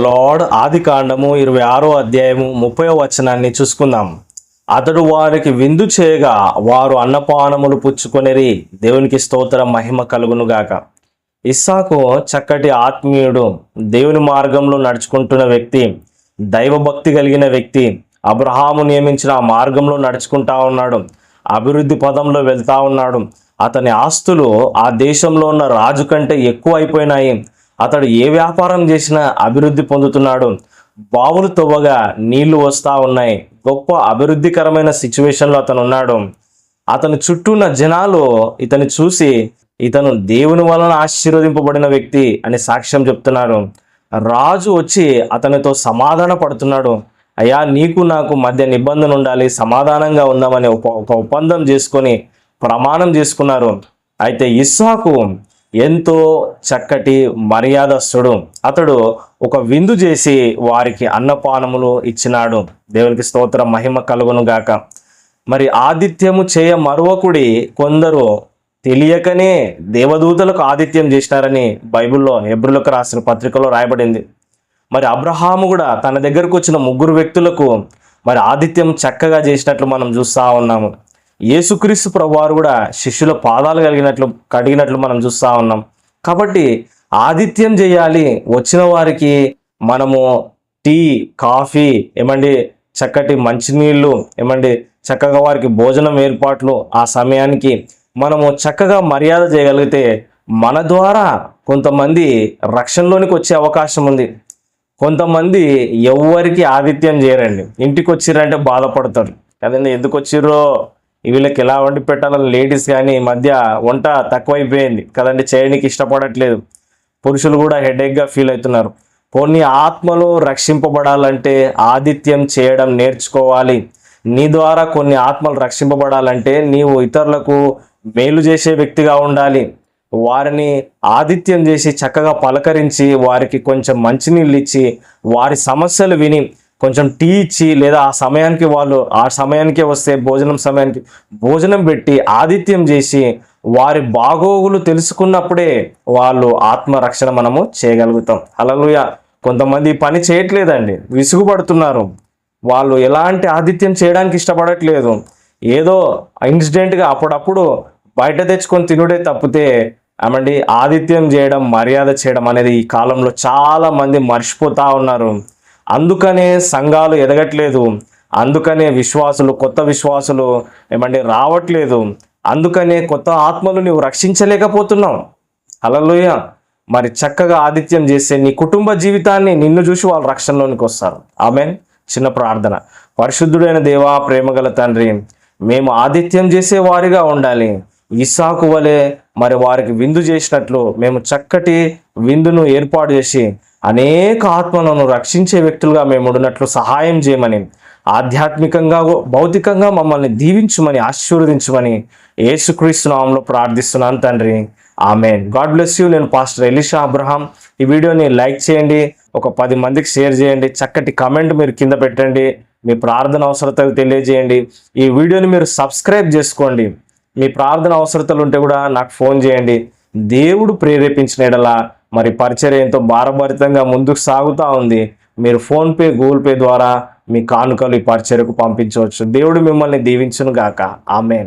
Lord ఆది కాండము ఇరవై ఆరో అధ్యాయము ముప్పై వచనాన్ని చూసుకుందాం. అతడు వారికి విందు చేయగా వారు అన్నపానములు పుచ్చుకొనిరి దేవునికి స్తోత్ర మహిమ కలుగునుగాక. ఇస్సాకు చక్కటి ఆత్మీయుడు దేవుని మార్గంలో నడుచుకుంటున్న వ్యక్తి దైవభక్తి కలిగిన వ్యక్తి అబ్రహాము నియమించిన ఆ మార్గంలో నడుచుకుంటా ఉన్నాడు అభివృద్ధి పదంలో వెళ్తా ఉన్నాడు. అతని ఆస్తులు ఆ దేశంలో ఉన్న రాజు కంటే ఎక్కువ అయిపోయినాయి అతడు ఏ వ్యాపారం చేసినా అభివృద్ధి పొందుతున్నాడు. బావులు తవ్వగా నీళ్ళు వస్తూ ఉన్నాయి. గొప్ప అభివృద్ధికరమైన సిచ్యువేషన్లో అతను ఉన్నాడు అతని చుట్టూ ఉన్న జనాలు ఇతని చూసి ఇతను దేవుని వలన ఆశీర్వదింపబడిన వ్యక్తి అని సాక్ష్యం చెప్తున్నారు. రాజు వచ్చి అతనితో సమాధాన పడుతున్నాడు. అయ్యా నీకు నాకు మధ్య నిబంధన ఉండాలి. సమాధానంగా ఉందామని ఒక ఒప్పందం చేసుకొని ప్రమాణం చేసుకున్నారు. అయితే ఇస్సాకు ఎంతో చక్కటి మర్యాదస్తుడు. అతడు ఒక విందు చేసి వారికి అన్నపానములు ఇచ్చినాడు. దేవునికి స్తోత్ర మహిమ కలుగును గాక. మరి ఆదిత్యము చేయ మరువకుడి కొందరు తెలియకనే దేవదూతలకు ఆదిత్యం చేసినారని బైబిల్లో ఎబ్రులకు రాసిన పత్రికలో రాయబడింది. మరి అబ్రహాము కూడా తన దగ్గరకు వచ్చిన ముగ్గురు వ్యక్తులకు మరి ఆదిత్యం చక్కగా చేసినట్లు మనం చూస్తూ ఉన్నాము. యేసుక్రీస్తు ప్రభువారు కూడా శిష్యుల పాదాలు కలిగినట్లు కడిగినట్లు మనం చూస్తూ ఉన్నాం. కాబట్టి ఆదిత్యం చేయాలి వచ్చిన వారికి మనము టీ కాఫీ ఏమండి చక్కటి మంచినీళ్ళు ఏమండి చక్కగా వారికి భోజనం ఏర్పాట్లు ఆ సమయానికి మనము చక్కగా మర్యాద చేయగలిగితే మన ద్వారా కొంతమంది రక్షణలోనికి వచ్చే అవకాశం ఉంది. కొంతమంది ఎవరికి ఆతిథ్యం చేయరండి. ఇంటికి వచ్చిరంటే బాధపడతారు. కదండి ఎందుకు వచ్చిర్రో వీళ్ళకి ఎలా వండి పెట్టాలని లేడీస్ కానీ ఈ మధ్య వంట తక్కువైపోయింది. కదండి చేయడానికి ఇష్టపడట్లేదు. పురుషులు కూడా హెడేక్గా ఫీల్ అవుతున్నారు. కొన్ని ఆత్మలు రక్షింపబడాలంటే ఆదిత్యం చేయడం నేర్చుకోవాలి. నీ ద్వారా కొన్ని ఆత్మలు రక్షింపబడాలంటే నీవు ఇతరులకు మేలు చేసే వ్యక్తిగా ఉండాలి. వారిని ఆదిత్యం చేసి చక్కగా పలకరించి వారికి కొంచెం మంచినీళ్ళు ఇచ్చి వారి సమస్యలు విని కొంచెం టీ ఇచ్చి లేదా ఆ సమయానికి వాళ్ళు ఆ సమయానికే వస్తే భోజనం సమయానికి భోజనం పెట్టి ఆతిథ్యం చేసి వారి బాగోగులు తెలుసుకున్నప్పుడే వాళ్ళు ఆత్మరక్షణ మనము చేయగలుగుతాం. అలలుయ కొంతమంది పని చేయట్లేదండి. విసుగుపడుతున్నారు. వాళ్ళు ఎలాంటి ఆతిథ్యం చేయడానికి ఇష్టపడట్లేదు. ఏదో ఇన్సిడెంట్గా అప్పుడప్పుడు బయట తెచ్చుకొని తినుడే తప్పితే ఏమండి ఆతిథ్యం చేయడం మర్యాద చేయడం అనేది ఈ కాలంలో చాలా మంది మర్చిపోతా ఉన్నారు. అందుకనే సంఘాలు ఎదగట్లేదు. అందుకనే విశ్వాసులు కొత్త విశ్వాసులు ఏమండి రావట్లేదు. అందుకనే కొత్త ఆత్మలు నువ్వు రక్షించలేకపోతున్నావు. అలలోయ మరి చక్కగా ఆదిత్యం చేసే నీ కుటుంబ జీవితాన్ని నిన్ను చూసి వాళ్ళు రక్షణలోనికి వస్తారు. ఆమె చిన్న ప్రార్థన. పరిశుద్ధుడైన దేవా ప్రేమగల తండ్రి మేము ఆదిత్యం చేసే వారిగా ఉండాలి. ఇసాకు వలె మరి వారికి విందు చేసినట్లు మేము చక్కటి విందును ఏర్పాటు చేసి అనేక ఆత్మలను రక్షించే వ్యక్తులుగా మేము ఉన్నట్లు సహాయం చేయమని ఆధ్యాత్మికంగా భౌతికంగా మమ్మల్ని దీవించమని ఆశీర్వదించమని యేసుక్రీస్తు నామంలో ప్రార్థిస్తున్నాను తండ్రి. ఆమెన్. God bless you. నేను పాస్టర్ ఎలిషా అబ్రహాం. ఈ వీడియోని లైక్ చేయండి ఒక పది మందికి షేర్ చేయండి చక్కటి కమెంట్ మీరు కింద పెట్టండి మీ ప్రార్థన అవసరతలు తెలియజేయండి. ఈ వీడియోని మీరు సబ్స్క్రైబ్ చేసుకోండి. మీ ప్రార్థన అవసరతలు ఉంటే కూడా నాకు ఫోన్ చేయండి. దేవుడు ప్రేరేపించిన ఎడలా మరి పరిచర్య ఎంతో భారభరితంగా ముందుకు సాగుతూ ఉంది. మీరు ఫోన్పే గూగుల్ పే ద్వారా మీ కానుకలు ఈ పరిచర్యకు పంపించవచ్చు. దేవుడు మిమ్మల్ని దీవించును గాక ఆమెన్.